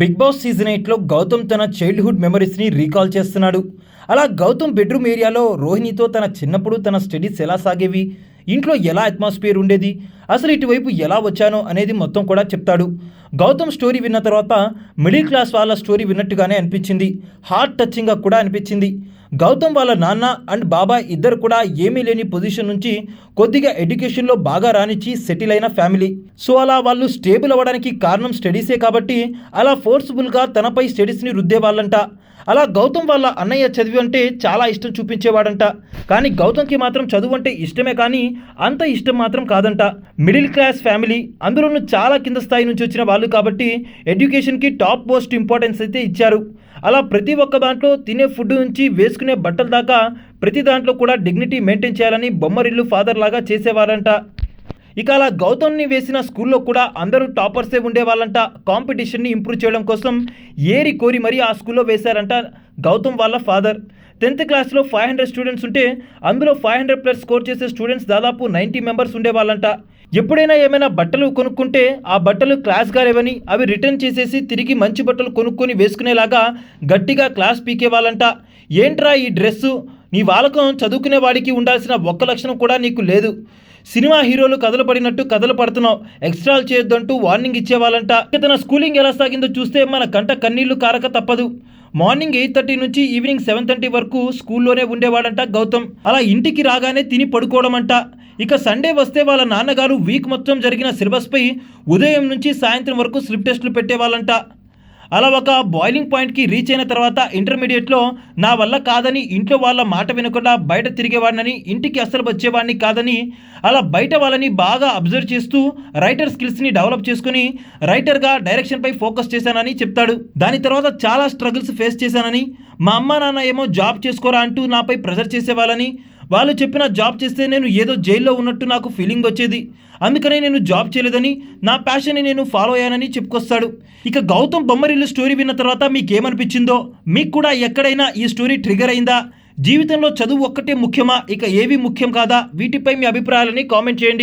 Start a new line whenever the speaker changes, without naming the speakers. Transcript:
Big boss season ఎయిట్లో గౌతమ్ తన childhood మెమరీస్ని recall చేస్తున్నాడు. అలా గౌతమ్ బెడ్రూమ్ ఏరియాలో రోహిణితో తన చిన్నప్పుడు తన స్టడీస్ ఎలా సాగేవి ఇంట్లో ఎలా అట్మాస్ఫియర్ ఉండేది అసలు ఇటువైపు ఎలా వచ్చానో అనేది మొత్తం కూడా చెప్తాడు. గౌతమ్ స్టోరీ విన్న తర్వాత మిడిల్ క్లాస్ వాళ్ళ స్టోరీ విన్నట్టుగానే అనిపించింది. హార్ట్ టచింగ్గా కూడా అనిపించింది. గౌతమ్ వాళ్ళ నాన్న అండ్ బాబాయ్ ఇద్దరు కూడా ఏమీ లేని పొజిషన్ నుంచి కొద్దిగా ఎడ్యుకేషన్లో బాగా రానిచ్చి సెటిల్ అయిన ఫ్యామిలీ. సో అలా వాళ్ళు స్టేబుల్ అవ్వడానికి కారణం స్టడీసే కాబట్టి అలా ఫోర్స్ఫుల్గా తనపై స్టడీస్ని రుద్దేవాళ్ళంట అలా గౌతమ్ వాళ్ళ అన్నయ్య చదివి అంటే చాలా ఇష్టం చూపించేవాడంట. కానీ గౌతమ్కి మాత్రం చదువు అంటే ఇష్టమే కానీ అంత ఇష్టం మాత్రం కాదంట. మిడిల్ క్లాస్ ఫ్యామిలీ అందులోనూ చాలా కింద స్థాయి నుంచి వచ్చిన వాళ్ళు కాబట్టి ఎడ్యుకేషన్కి టాప్ మోస్ట్ ఇంపార్టెన్స్ అయితే ఇచ్చారు. అలా ప్రతి ఒక్క దాంట్లో తినే ఫుడ్ నుంచి వేసుకునే బట్టల దాకా ప్రతి దాంట్లో కూడా డిగ్నిటీ మెయింటైన్ చేయాలని బొమ్మరిల్లు ఫాదర్ లాగా చేసేవారంట. ఇక అలా గౌతమ్ని వేసిన స్కూల్లో కూడా అందరూ టాపర్సే ఉండేవాళ్ళంట. కాంపిటీషన్ని ఇంప్రూవ్ చేయడం కోసం ఏరి కోరి మరీ ఆ స్కూల్లో వేశారంట గౌతమ్ వాళ్ళ ఫాదర్ టెన్త్ క్లాస్లో ఫైవ్ హండ్రెడ్ స్టూడెంట్స్ ఉంటే అందులో ఫైవ్ హండ్రెడ్ ప్లస్ స్కోర్ చేసే స్టూడెంట్స్ దాదాపు నైంటీ మెంబర్స్ ఉండేవాళ్ళంట. ఎప్పుడైనా ఏమైనా బట్టలు కొనుక్కుంటే ఆ బట్టలు క్లాస్గా లేవని అవి రిటర్న్ చేసేసి తిరిగి మంచి బట్టలు కొనుక్కొని వేసుకునేలాగా గట్టిగా క్లాస్ పీకేవాళ్ళంట. ఏంట్రా ఈ డ్రెస్సు? నీ వాలకం చదువుకునే వాడికి ఉండాల్సిన ఒక్క లక్షణం కూడా నీకు లేదు. సినిమా హీరోలు కథలు పడినట్టు కథలు పడుతున్నావు. ఎక్స్ట్రాలు చేయొద్దంటూ వార్నింగ్ ఇచ్చేవాళ్ళంట. తన స్కూలింగ్ ఎలా సాగిందో చూస్తే మన కంట కన్నీళ్ళు కారక తప్పదు. మార్నింగ్ ఎయిట్ థర్టీ నుంచి ఈవినింగ్ సెవెన్ థర్టీ వరకు స్కూల్లోనే ఉండేవాడంట గౌతమ్. అలా ఇంటికి రాగానే తిని పడుకోవడం అంట ఇక సండే వస్తే వాళ్ళ నాన్నగారు వీక్ మొత్తం జరిగిన సిలబస్పై ఉదయం నుంచి సాయంత్రం వరకు స్లిప్ టెస్టులు పెట్టేవాళ్ళంట. అలా ఒక బాయిలింగ్ పాయింట్కి రీచ్ అయిన తర్వాత ఇంటర్మీడియట్లో నా వల్ల కాదని ఇంట్లో వాళ్ళ మాట వినకుండా బయట తిరిగేవాడినని ఇంటికి అస్సలు వచ్చేవాడిని కాదని అలా బయట వాళ్ళని బాగా అబ్జర్వ్ చేస్తూ రైటర్ స్కిల్స్ని డెవలప్ చేసుకుని రైటర్గా డైరెక్షన్పై ఫోకస్ చేశానని చెప్తాడు. దాని తర్వాత చాలా స్ట్రగుల్స్ ఫేస్ చేశానని మా అమ్మ నాన్న ఏమో జాబ్ చేసుకోరా అంటూ నాపై ప్రెజర్ చేసేవాళ్ళని వాళ్ళు చెప్పిన జాబ్ చేస్తే నేను ఏదో జైల్లో ఉన్నట్టు నాకు ఫీలింగ్ వచ్చేది. అందుకనే నేను జాబ్ చేయలేదని నా ప్యాషన్ని నేను ఫాలో అయ్యానని చెప్పుకొస్తాడు. ఇక గౌతమ్ బొమ్మరిల్లు స్టోరీ విన్న తర్వాత మీకేమనిపించిందో? మీకు కూడా ఎక్కడైనా ఈ స్టోరీ ట్రిగర్ అయిందా? జీవితంలో చదువు ఒక్కటే ముఖ్యమా? ఇక ఏవి ముఖ్యం కాదా? వీటిపై మీ అభిప్రాయాలని కామెంట్ చేయండి.